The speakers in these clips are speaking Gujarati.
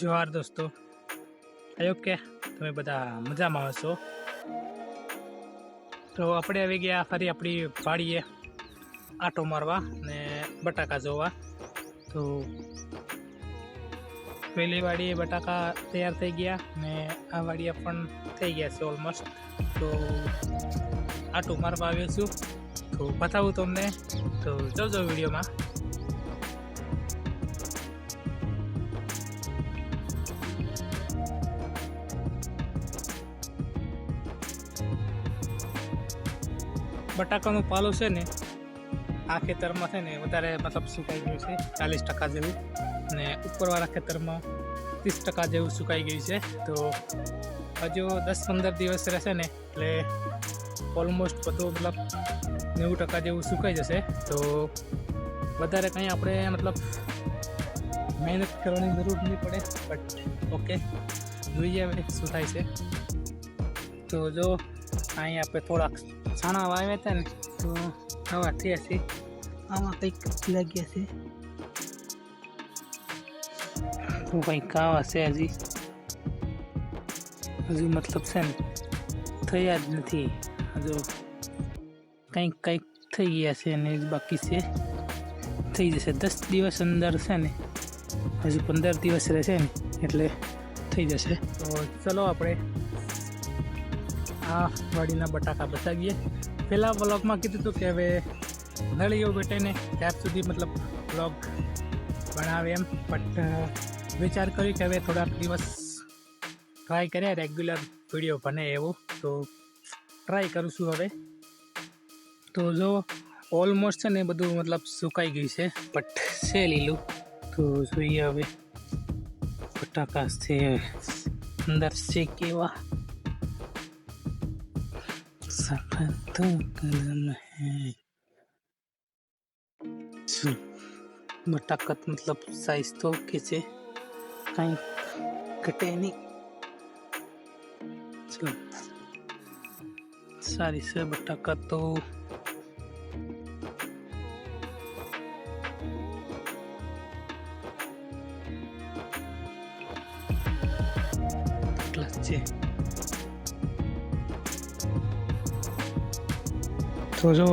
જોહાર દોસ્તો. આયો કે તમે બધા મજામાં હશો? તો આપણે આવી ગયા ફરી આપણી વાડીએ આટો મારવા ને બટાકા જોવા. તો પહેલી વાડીએ બટાકા તૈયાર થઈ ગયા ને આ વાડીએ પણ થઈ ગયા છે ઓલમોસ્ટ તો આટો મારવા આવ્યો છું. તો બતાવું તમને. તો જોજો વિડીયોમાં. બટાકાનું પાલો છે ને, આ ખેતરમાં છે ને વધારે મતલબ સુકાઈ ગયું છે, ચાલીસ ટકા જેવું. ને ઉપરવાળા ખેતરમાં ત્રીસ ટકા જેવું સુકાઈ ગયું છે. તો હજુ દસ પંદર દિવસ રહેશે ને, એટલે ઓલમોસ્ટ બધું મતલબ નેવું ટકા જેવું સુકાઈ જશે. તો વધારે કંઈ આપણે મતલબ મહેનત કરવાની જરૂર નહીં પડે બટ ઓકે જોઈએ હવે શું થાય છે. તો જો, અહીં આપણે થોડાક છાણા વાવ્યા હતા ને, તો આવા થયા છે. આમાં કંઈક લાગ્યા છે. તો કંઈક આવા છે હજી. હજુ મતલબ છે ને, થયા જ નથી. હજુ કંઈક કંઈક થઈ ગયા છે અને બાકી છે. થઈ જશે. દસ દિવસ અંદર છે ને, હજુ પંદર દિવસ રહેશે ને, એટલે થઈ જશે. તો ચલો આપણે આ વાડીના બટાકા બતાવીએ. પહેલાં બ્લોગમાં કીધું હતું કે હવે નળીઓ બેઠીને ત્યાર સુધી મતલબ બ્લોગ બનાવે એમ. બટ વિચાર કર્યો કે હવે થોડાક દિવસ ટ્રાય કર્યા રેગ્યુલર વીડિયો બને એવું. તો ટ્રાય કરું છું હવે. તો જો ઓલમોસ્ટ છે ને બધું મતલબ સુકાઈ ગયું છે. બટ છે લીલું. તો જોઈએ હવે બટાકા છે, અંદર છે કેવા. सफ़र तो कदम है मटाकत मतलब साइज़ तो किसे कहीं कटे नहीं। चलो, सारी से बटाका तो लच्चे તો જો,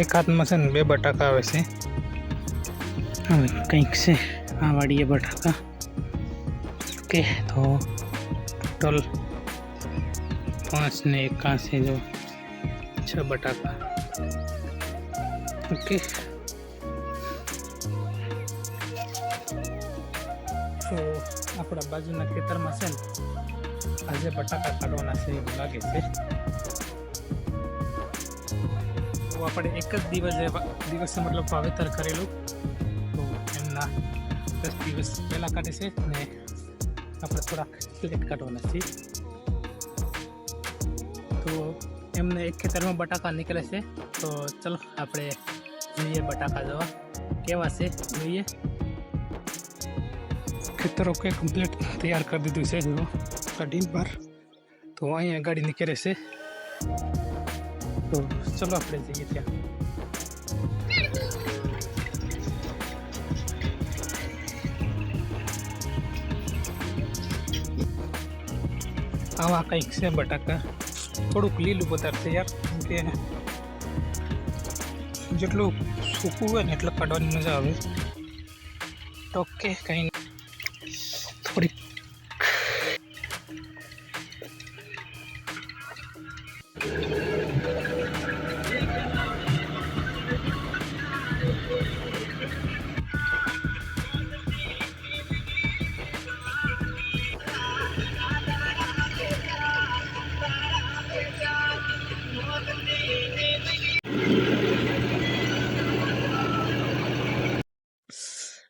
એક હાથમાં છે ને બે બટાકા આવે છે. હવે કંઈક છે, આ વાડીએ બટાકા. ઓકે, તો ટોટલ પાંચ ને એકાસી જો, છ બટાકા. ઓકે. તો આપણા બાજુના ખેતરમાં છે ને, આજે બટાકા કાઢવાના છે એવું લાગે છે. તો આપણે એક જ દિવસે દિવસે મતલબ વાવેતર કરેલું. તો એમના દસ દિવસ પહેલાં કાઢે છે ને આપણે થોડાક લેટ કાઢવાના છીએ. તો એમને એક ખેતરમાં બટાકા નીકળે છે. તો ચલો આપણે જોઈએ બટાકા જોવા. કેવા છે? જોઈએ. ખેતરો કે કમ્પ્લીટ તૈયાર કરી દીધું છે જો. કાઢીને બહાર. તો અહીંયા ગાડી નીકળે છે. તો ચલો આપણે જઈએ ત્યાં આવા કંઈક છે બટાકા થોડુંક લીલું પદાર્થ છે યાર કે જેટલું સૂકું હોય ને એટલે કાઢવાની મજા આવે ઓકે કંઈ. થોડીક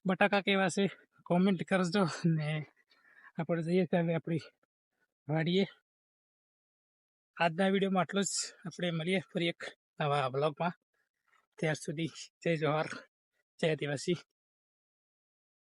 બટાકા કેવા છે કોમેન્ટ કરજો ને આપણે જઈએ ત્યાં હવે આપણી વાડીએ. આજના વિડીયોમાં આટલું જ. આપણે મળીએ ફરી એક નવા બ્લોગમાં ત્યાર સુધી જય જવાહર, જય આદિવાસી.